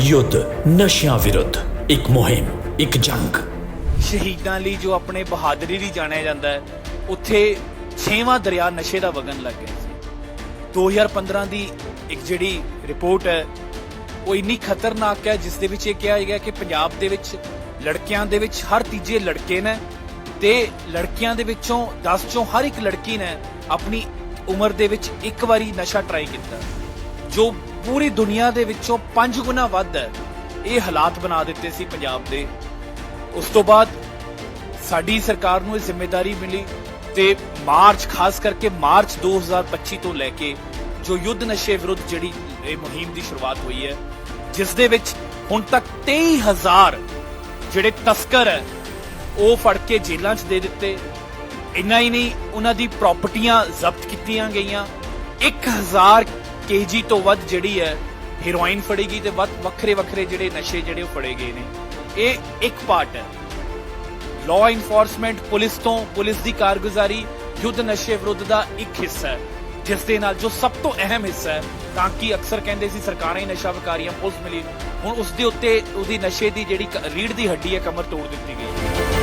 ਯੁੱਧ, ਨਸ਼ਿਆਂ ਵਿਰੁੱਧ, ਇੱਕ ਮੁਹਿੰਮ, ਇੱਕ ਜੰਗ। ਸ਼ਹੀਦਾਂ ਲਈ ਜੋ ਆਪਣੇ ਬਹਾਦਰੀ ਲਈ ਜਾਣਿਆ ਜਾਂਦਾ ਹੈ, ਉੱਥੇ ਛੇਵਾਂ ਦਰਿਆ ਨਸ਼ੇ ਦਾ ਵਗਣ ਲੱਗ ਗਿਆ ਸੀ। 2015 ਦੀ ਇੱਕ ਜਿਹੜੀ ਰਿਪੋਰਟ ਹੈ, ਉਹ ਇੰਨੀ ਖਤਰਨਾਕ ਹੈ, ਜਿਸ ਦੇ ਵਿੱਚ ਇਹ ਕਿਹਾ ਗਿਆ ਕਿ ਪੰਜਾਬ ਦੇ ਵਿੱਚ ਲੜਕਿਆਂ ਦੇ ਵਿੱਚ ਹਰ ਤੀਜੇ ਲੜਕੇ ਨੇ ਤੇ ਲੜਕੀਆਂ ਦੇ ਵਿੱਚੋਂ 10 ਚੋਂ ਹਰ ਇੱਕ ਲੜਕੀ ਨੇ ਆਪਣੀ ਉਮਰ ਦੇ ਵਿੱਚ ਇੱਕ ਵਾਰੀ ਨਸ਼ਾ ਟਰਾਈ ਕੀਤਾ। ਜੋ ਪੂਰੀ ਦੁਨੀਆ ਦੇ ਵਿੱਚੋਂ 5 ਗੁਣਾ ਵੱਧ ਹੈ ਇਹ ਹਾਲਾਤ ਬਣਾ ਦਿੱਤੇ ਸੀ ਪੰਜਾਬ ਦੇ। ਉਸ ਤੋਂ ਬਾਅਦ ਸਾਡੀ ਸਰਕਾਰ ਨੂੰ ਇਹ ਜ਼ਿੰਮੇਵਾਰੀ ਮਿਲੀ ਤੇ ਮਾਰਚ, ਖਾਸ ਕਰਕੇ ਮਾਰਚ 2025 ਤੋਂ ਲੈ ਕੇ ਜੋ ਯੁੱਧ ਨਸ਼ੇ ਵਿਰੁੱਧ ਜਿਹੜੀ ਇਹ ਮੁਹਿੰਮ ਦੀ ਸ਼ੁਰੂਆਤ ਹੋਈ ਹੈ, ਜਿਸ ਦੇ ਵਿੱਚ ਹੁਣ ਤੱਕ 23000 ਜਿਹੜੇ ਤਸਕਰ ਹੈ, ਉਹ ਫੜ ਕੇ ਜੇਲ੍ਹਾਂ 'ਚ ਦੇ ਦਿੱਤੇ। ਇੰਨਾ ਹੀ ਨਹੀਂ, ਉਹਨਾਂ ਦੀ ਪ੍ਰਾਪਰਟੀਆਂ ਜ਼ਬਤ ਕੀਤੀਆਂ ਗਈਆਂ। 1000 ਕੇਜੀ ਤੋਂ ਵੱਧ ਜਿਹੜੀ ਹੈ ਹੀਰੋਇਨ ਫੜੀ ਗਈ ਤੇ ਵੱਧ ਵੱਖਰੇ ਵੱਖਰੇ ਜਿਹੜੇ ਨਸ਼ੇ ਜਿਹੜੇ ਉਹ ਫੜੇ ਗਏ ਨੇ। ਇਹ ਇੱਕ ਪਾਰਟ ਹੈ। ਲਾਅ ਇਨਫੋਰਸਮੈਂਟ ਪੁਲਿਸ ਤੋਂ ਪੁਲਿਸ ਦੀ ਕਾਰਗੁਜ਼ਾਰੀ ਯੁੱਧ ਨਸ਼ੇ ਵਿਰੁੱਧ ਦਾ ਇੱਕ ਹਿੱਸਾ ਹੈ। ਜਿਸ ਦੇ ਨਾਲ ਜੋ ਸਭ ਤੋਂ ਅਹਿਮ ਹਿੱਸਾ ਹੈ, ਤਾਂ ਕਿ ਅਕਸਰ ਕਹਿੰਦੇ ਸੀ ਸਰਕਾਰਾਂ ਹੀ ਨਸ਼ਾ ਵਿਕਾਰੀਆਂ, ਪੁਲਿਸ ਮਿਲੀ। ਹੁਣ ਉਸ ਦੇ ਉੱਤੇ ਉਹਦੀ ਨਸ਼ੇ ਦੀ ਜਿਹੜੀ ਕ- ਰੀੜ ਦੀ ਹੱਡੀ ਹੈ, ਕਮਰ ਤੋੜ ਦਿੱਤੀ ਗਈ।